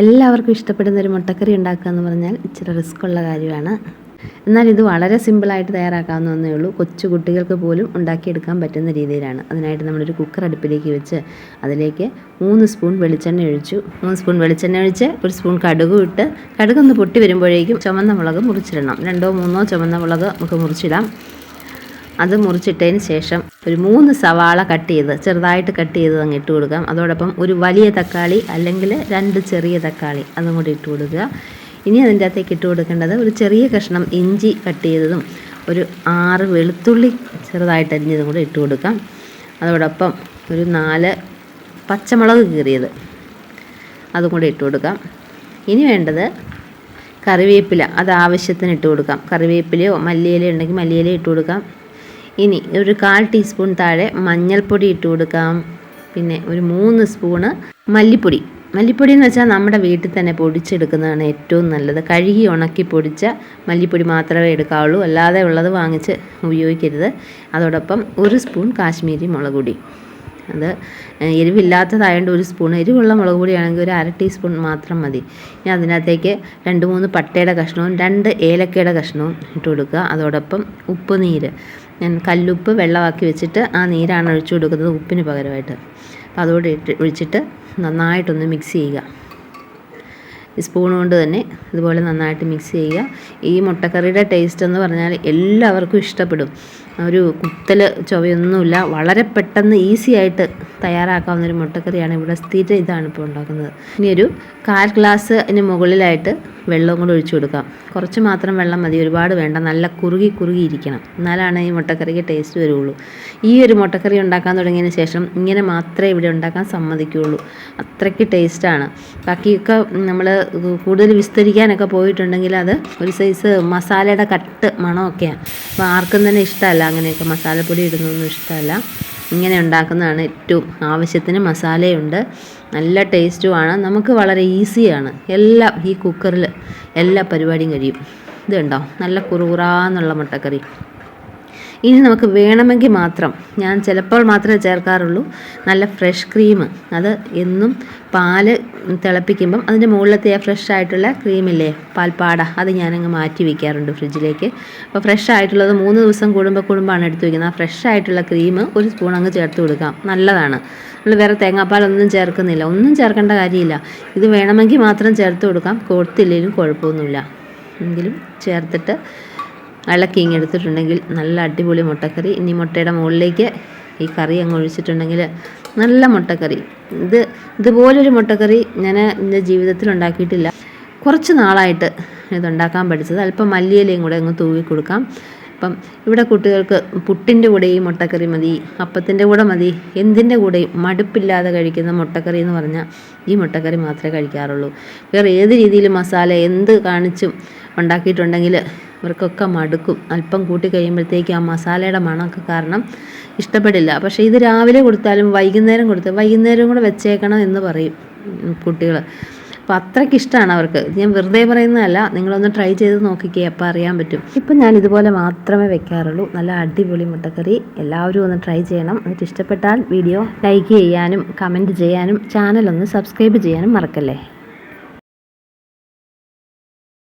എല്ലാവർക്കും ഇഷ്ടപ്പെടുന്ന ഒരു മുട്ടക്കറി ഉണ്ടാക്കുക എന്ന് പറഞ്ഞാൽ ഇച്ചിരി റിസ്ക് ഉള്ള കാര്യമാണ്. എന്നാൽ ഇത് വളരെ സിമ്പിളായിട്ട് തയ്യാറാക്കാവുന്നതേ ഉള്ളൂ. കൊച്ചു കുട്ടികൾക്ക് പോലും ഉണ്ടാക്കിയെടുക്കാൻ പറ്റുന്ന രീതിയിലാണ്. അതിനായിട്ട് നമ്മളൊരു കുക്കർ അടുപ്പിലേക്ക് വെച്ച് അതിലേക്ക് മൂന്ന് സ്പൂൺ വെളിച്ചെണ്ണ ഒഴിച്ചു. മൂന്ന് സ്പൂൺ വെളിച്ചെണ്ണ ഒഴിച്ച് ഒരു സ്പൂൺ കടുകും ഇട്ട് കടുകൊന്ന് പൊട്ടി വരുമ്പോഴേക്കും ചുമന്ന മുളക് മുറിച്ചിടണം. രണ്ടോ മൂന്നോ ചുമന്ന മുളക് നമുക്ക് മുറിച്ചിടാം. അത് മുറിച്ചിട്ടതിന് ശേഷം ഒരു മൂന്ന് സവാള കട്ട് ചെയ്ത് ചെറുതായിട്ട് കട്ട് ചെയ്ത് അങ്ങ് ഇട്ട് കൊടുക്കാം. അതോടൊപ്പം ഒരു വലിയ തക്കാളി അല്ലെങ്കിൽ രണ്ട് ചെറിയ തക്കാളി അതും കൂടി ഇട്ട് കൊടുക്കുക. ഇനി അതിന്റെ അകത്തേക്ക് ഇട്ട് കൊടുക്കേണ്ടത് ഒരു ചെറിയ കഷ്ണം ഇഞ്ചി കട്ട് ചെയ്തതും ഒരു ആറ് വെളുത്തുള്ളി ചെറുതായിട്ട് അരിഞ്ഞതും കൂടി ഇട്ട് കൊടുക്കാം. അതോടൊപ്പം ഒരു നാല് പച്ചമുളക് കീറിയത് അതും കൂടി ഇട്ട് കൊടുക്കാം. ഇനി വേണ്ടത് കറിവേപ്പില അത് ആവശ്യത്തിന് ഇട്ട് കൊടുക്കാം. കറിവേപ്പിലയോ മല്ലിയില ഉണ്ടെങ്കിൽ മല്ലിയില ഇട്ട് കൊടുക്കാം. ഇനി ഒരു കാൽ ടീസ്പൂൺ താഴെ മഞ്ഞൾപ്പൊടി ഇട്ട് കൊടുക്കാം. പിന്നെ ഒരു മൂന്ന് സ്പൂണ് മല്ലിപ്പൊടി. മല്ലിപ്പൊടി എന്ന് വെച്ചാൽ നമ്മുടെ വീട്ടിൽ തന്നെ പൊടിച്ചെടുക്കുന്നതാണ് ഏറ്റവും നല്ലത്. കഴുകി ഉണക്കി പൊടിച്ച മല്ലിപ്പൊടി മാത്രമേ എടുക്കാവുള്ളൂ. അല്ലാതെ ഉള്ളത് വാങ്ങിച്ച് ഉപയോഗിക്കരുത്. അതോടൊപ്പം ഒരു സ്പൂൺ കാശ്മീരി മുളക് പൊടി. അത് എരിവില്ലാത്തതായതുകൊണ്ട് ഒരു സ്പൂൺ. എരിവുള്ള മുളക് പൊടിയാണെങ്കിൽ ഒരു അര ടീസ്പൂൺ മാത്രം മതി. ഇനി അതിനകത്തേക്ക് രണ്ട് മൂന്ന് പട്ടയുടെ കഷ്ണവും രണ്ട് ഏലക്കയുടെ കഷ്ണവും ഇട്ട് കൊടുക്കുക. അതോടൊപ്പം ഉപ്പ് നീര്. ഞാൻ കല്ലുപ്പ് വെള്ളമാക്കി വെച്ചിട്ട് ആ നീരാണ് ഒഴിച്ചു കൊടുക്കുന്നത് ഉപ്പിന് പകരമായിട്ട്. അപ്പോൾ അതോടെ ഇട്ട് ഒഴിച്ചിട്ട് നന്നായിട്ടൊന്ന് മിക്സ് ചെയ്യുക. സ്പൂൺ കൊണ്ട് തന്നെ ഇതുപോലെ നന്നായിട്ട് മിക്സ് ചെയ്യുക. ഈ മുട്ടക്കറിയുടെ ടേസ്റ്റ് എന്ന് പറഞ്ഞാൽ എല്ലാവർക്കും ഇഷ്ടപ്പെടും. ഒരു കുത്തൽ ചുവയൊന്നുമില്ല. വളരെ പെട്ടെന്ന് ഈസി ആയിട്ട് തയ്യാറാക്കാവുന്ന ഒരു മുട്ടക്കറിയാണ് ഇവിടെ സ്ഥിരം ഇതാണ് ഇപ്പോൾ ഉണ്ടാക്കുന്നത്. ഇനി ഒരു കാൽ ഗ്ലാസ് അതിന് മുകളിലായിട്ട് വെള്ളവും കൂടെ ഒഴിച്ചു കൊടുക്കാം. കുറച്ച് മാത്രം വെള്ളം മതി. ഒരുപാട് വേണ്ട. നല്ല കുറുകി കുറുകി ഇരിക്കണം. എന്നാലാണ് ഈ മുട്ടക്കറിക്ക് ടേസ്റ്റ് വരുള്ളൂ. ഈ ഒരു മുട്ടക്കറി ഉണ്ടാക്കാൻ തുടങ്ങിയതിന് ശേഷം ഇങ്ങനെ മാത്രമേ ഇവിടെ ഉണ്ടാക്കാൻ സമ്മതിക്കുകയുള്ളൂ. അത്രയ്ക്ക് ടേസ്റ്റാണ് ബാക്കിയൊക്കെ നമ്മൾ കൂടുതൽ വിസ്തരിക്കാനൊക്കെ പോയിട്ടുണ്ടെങ്കിൽ അത് ഒരു സൈസ് മസാലയുടെ കട്ട് മണമൊക്കെയാണ്. അപ്പോൾ ആർക്കും തന്നെ ഇഷ്ടമല്ല. അങ്ങനെയൊക്കെ മസാലപ്പൊടി ഇടുന്നൊന്നും ഇഷ്ടമല്ല. ഇങ്ങനെ ഉണ്ടാക്കുന്നതാണ് ഏറ്റവും ആവശ്യത്തിന് മസാലയുണ്ട്. നല്ല ടേസ്റ്റുമാണ്. നമുക്ക് വളരെ ഈസിയാണ്. എല്ലാം ഈ കുക്കറിൽ എല്ലാ പരിപാടിയും കഴിയും. ഇത് കണ്ടോ? നല്ല കുറുകുറാന്നുള്ള മുട്ടക്കറി. ഇനി നമുക്ക് വേണമെങ്കിൽ മാത്രം ഞാൻ ചിലപ്പോൾ മാത്രമേ ചേർക്കാറുള്ളൂ നല്ല ഫ്രഷ് ക്രീം അത് എന്നും പാൽ തിളപ്പിക്കുമ്പം അതിന്റെ മുകളിലത്തെ ആ ഫ്രഷ് ആയിട്ടുള്ള ക്രീമില്ലേ പാൽപ്പാട അത് ഞാനങ്ങ് മാറ്റി വയ്ക്കാറുണ്ട് ഫ്രിഡ്ജിലേക്ക്. അപ്പോൾ ഫ്രഷ് ആയിട്ടുള്ളത് മൂന്ന് ദിവസം കൂടുമ്പോൾ കൂടുമ്പോഴാണ് എടുത്ത് വയ്ക്കുന്നത് ആ ഫ്രഷ് ആയിട്ടുള്ള ക്രീം ഒരു സ്പൂൺ അങ്ങ് ചേർത്ത് കൊടുക്കാം. നല്ലതാണ്. നമ്മൾ വേറെ തേങ്ങാപ്പാലൊന്നും ചേർക്കുന്നില്ല. ഒന്നും ചേർക്കേണ്ട കാര്യമില്ല. ഇത് വേണമെങ്കിൽ മാത്രം ചേർത്ത് കൊടുക്കാം. കൊടുത്തില്ലെങ്കിലും കുഴപ്പമൊന്നുമില്ല. എങ്കിലും ചേർത്തിട്ട് ഇളക്കി ഇങ്ങനെ എടുത്തിട്ടുണ്ടെങ്കിൽ നല്ല അടിപൊളി മുട്ടക്കറി. ഇനി മുട്ടയുടെ മുകളിലേക്ക് ഈ കറി അങ്ങ് ഒഴിച്ചിട്ടുണ്ടെങ്കിൽ നല്ല മുട്ടക്കറി. ഇത് ഇതുപോലൊരു മുട്ടക്കറി ഞാൻ എന്റെ ജീവിതത്തിൽ ഉണ്ടാക്കിയിട്ടില്ല. കുറച്ച് നാളായിട്ട് ഇതുണ്ടാക്കാൻ പഠിച്ചത്. അല്പം മല്ലിയിലയും കൂടെ അങ്ങ് തൂവി കൊടുക്കാം. അപ്പം ഇവിടെ കുട്ടികൾക്ക് പുട്ടിന്റെ കൂടെയും മുട്ടക്കറി മതി അപ്പത്തിന്റെ കൂടെ മതി എന്തിന്റെ കൂടെയും മടുപ്പില്ലാതെ കഴിക്കുന്ന മുട്ടക്കറി എന്ന് പറഞ്ഞാൽ ഈ മുട്ടക്കറി മാത്രമേ കഴിക്കാറുള്ളൂ. വേറെ ഏത് രീതിയിൽ മസാല എന്ത് കാണിച്ചും ഉണ്ടാക്കിയിട്ടുണ്ടെങ്കിൽ ഇവർക്കൊക്കെ മടുക്കും. അല്പം കൂട്ടി കഴിയുമ്പോഴത്തേക്ക് ആ മസാലയുടെ മണമൊക്കെ കാരണം ഇഷ്ടപ്പെടില്ല. പക്ഷേ ഇത് രാവിലെ കൊടുത്താലും വൈകുന്നേരം കൊടുത്ത് വൈകുന്നേരം കൂടെ വെച്ചേക്കണം എന്ന് പറയും കുട്ടികൾ. അപ്പോൾ അത്രയ്ക്ക് ഇഷ്ടമാണ് അവർക്ക്. ഞാൻ വെറുതെ പറയുന്നതല്ല നിങ്ങളൊന്ന് ട്രൈ ചെയ്ത് നോക്കിക്കേ അപ്പോൾ അറിയാൻ പറ്റും. ഇപ്പം ഞാൻ ഇതുപോലെ മാത്രമേ വെക്കാറുള്ളൂ. നല്ല അടിപൊളി മുട്ടക്കറി. എല്ലാവരും ഒന്ന് ട്രൈ ചെയ്യണം. എന്നിട്ട് ഇഷ്ടപ്പെട്ടാൽ വീഡിയോ ലൈക്ക് ചെയ്യാനും കമന്റ് ചെയ്യാനും ചാനലൊന്ന് സബ്സ്ക്രൈബ് ചെയ്യാനും മറക്കല്ലേ?